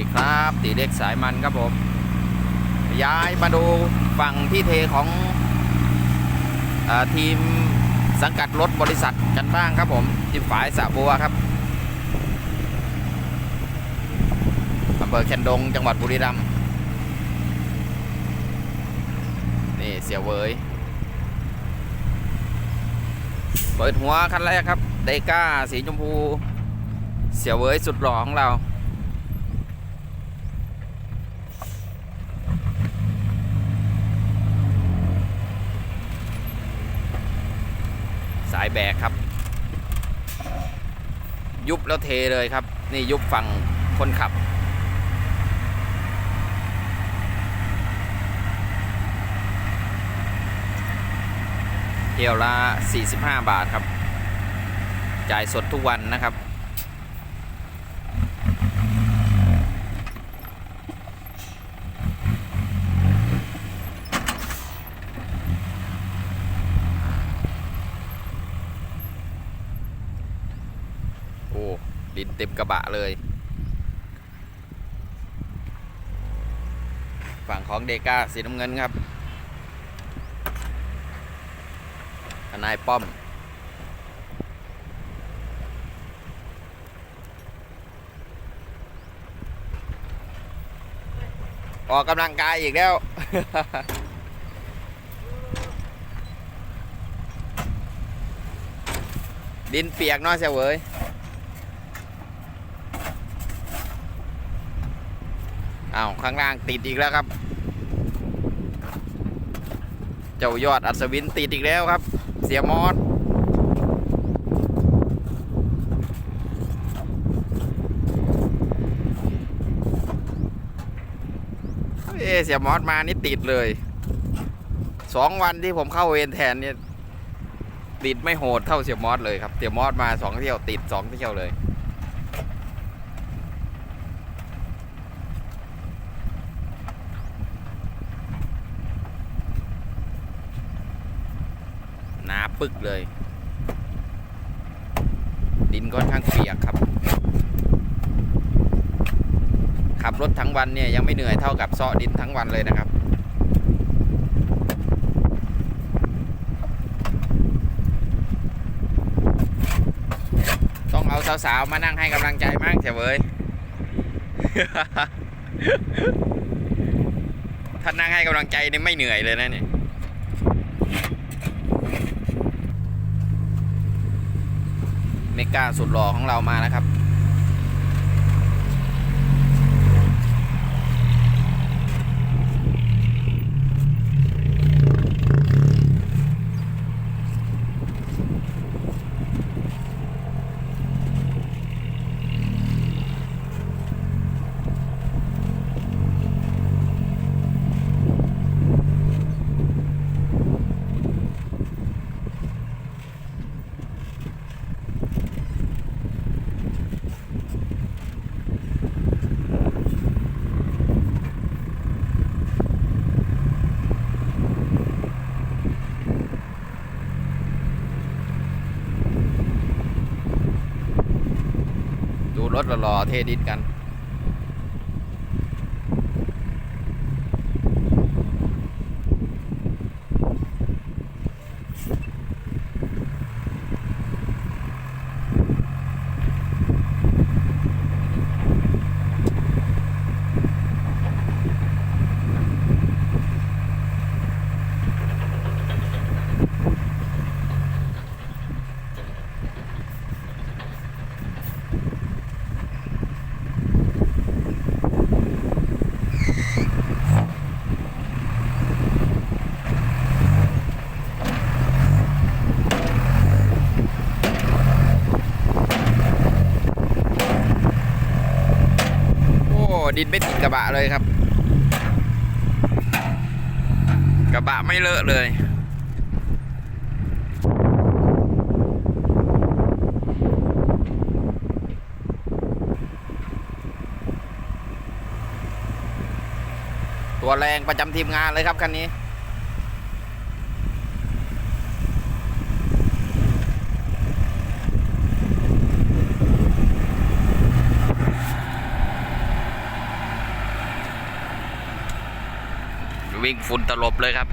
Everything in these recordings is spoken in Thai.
ดีครับตีเล็กสายมันครับผม ย้ายมาดูฝั่งที่เทของอทีมสังกัดรถบริษัทกันบ้างครับผมทีมฝ่ายสระบัวครับอำเภอแคนดงจังหวัดบุรีรัมย์นี่เสียเวยเปิดหัวคันแรกครับเดก้าสีชมพู เสียเวยสุดหล่อของเรา สายแบกครับ ยุบแล้วเทเลยครับ นี่ยุบฝั่งคนขับ เที่ยวละ 45 บาทครับ จ่ายสดทุกวันนะครับ โอ้ ดิน เต็มกระบะเลย ฝั่งของเดก้าสีน้ำเงินครับนายป้อม ออกกำลังกายอีกแล้วดินเปียกเน้อยเสียเว้ย อ้าวข้างล่างติดอีกแล้วครับ เจ้ายอดอัศวินติดอีกแล้วครับ เสียมอสเอเสียมอสมานี่ติดเลยสองวันที่ผมเข้าเวรแทนเนี่ยติดไม่โหดเท่าเสียมอสเลยครับเสียมอสมาสองเที่ยวติดสองเที่ยวเลย หนา ปึกเลย ดินค่อนข้างเปียกครับ ขับรถทั้งวันเนี่ยยังไม่เหนื่อยเท่ากับเซาะดินทั้งวันเลยนะครับต้องเอาสาวๆมานั่งให้กำลังใจมากเถอะเว้ยถ้านั่งให้กำลังใจนี่ไม่เหนื่อยเลยนะเนี่ย เม กาสุดหล่อของเรามานะครับ ดูร ถหล่อๆเทดินกัน โอ้ ดินไม่ติดกระบะเลยครับ กระบะไม่เลอะเลยตัวแรงประจำทีมงานเลยครับคันนี้ วิ่งฝุ่นตลบเลยครับ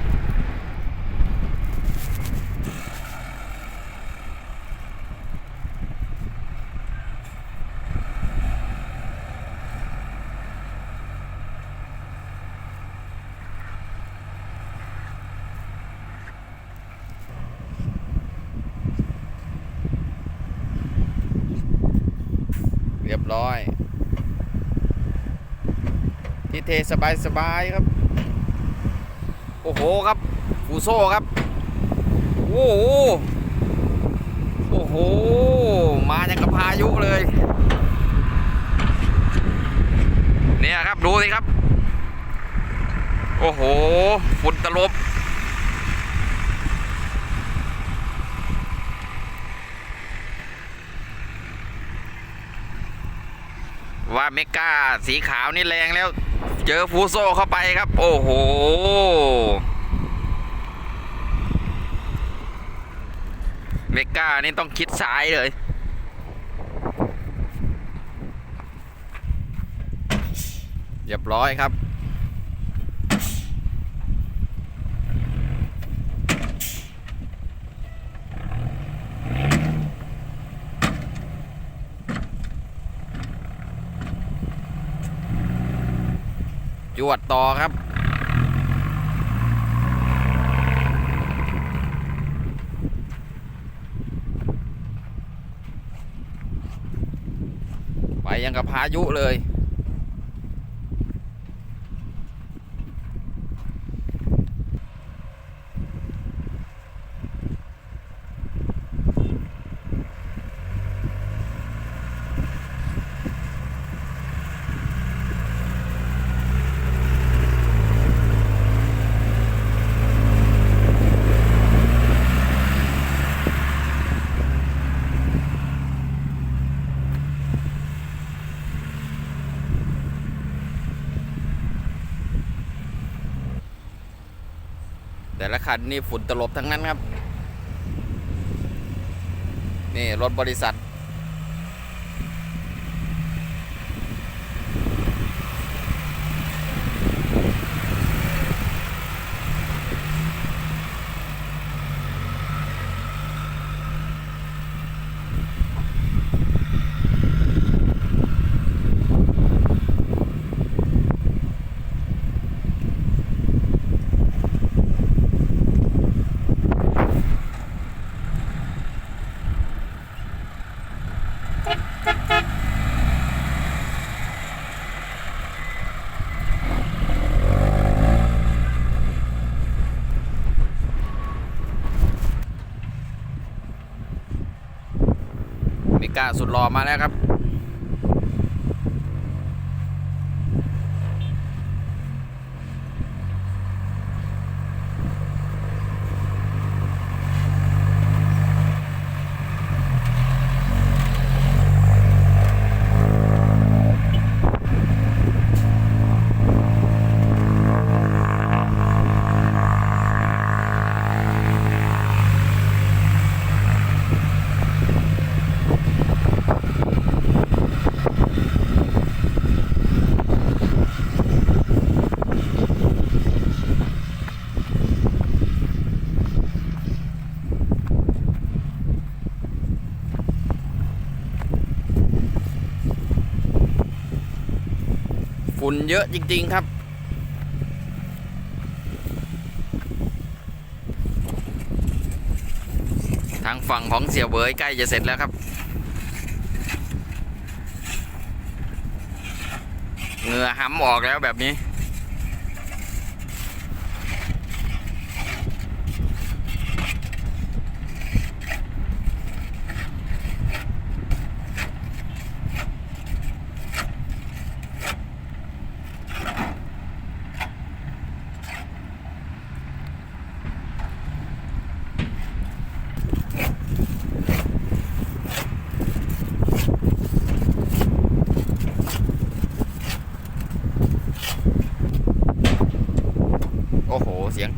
เรียบร้อย ที่เทสบายสบายๆครับ อ้โหครับฟูโซ่ครับ โอ้โหโอ้โห มาอย่างกับพายุเลย เนี่ยครับดูสิครับ โอ้โหฝุ่นตลบว่าเมกาสีขาวนี่แรงแล้ว เจอฟูโซเข้าไปครับ โอ้โหเมกานี่ต้องคิดซ้ายเลย เรียบร้อยครับ จวดต่อครับ ไปยังกับพายุเลย แต่ละคันนี่ฝุ่นตลบทั้งนั้นครับ นี่รถบริษัท มิก้า สุดหล่อมาแล้วครับ ฝุ่นเยอะจริง ๆ ครับ ทางฝั่งของเสียเบยใกล้จะเสร็จแล้วครับ เหงื่อห้ำออกแล้วแบบนี้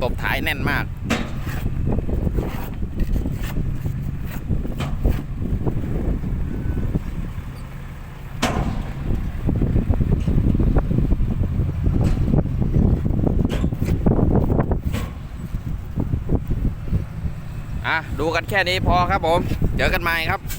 ตบถ่ายแน่นมาก อะ ดูกันแค่นี้พอครับผม เจอกันใหม่ครับ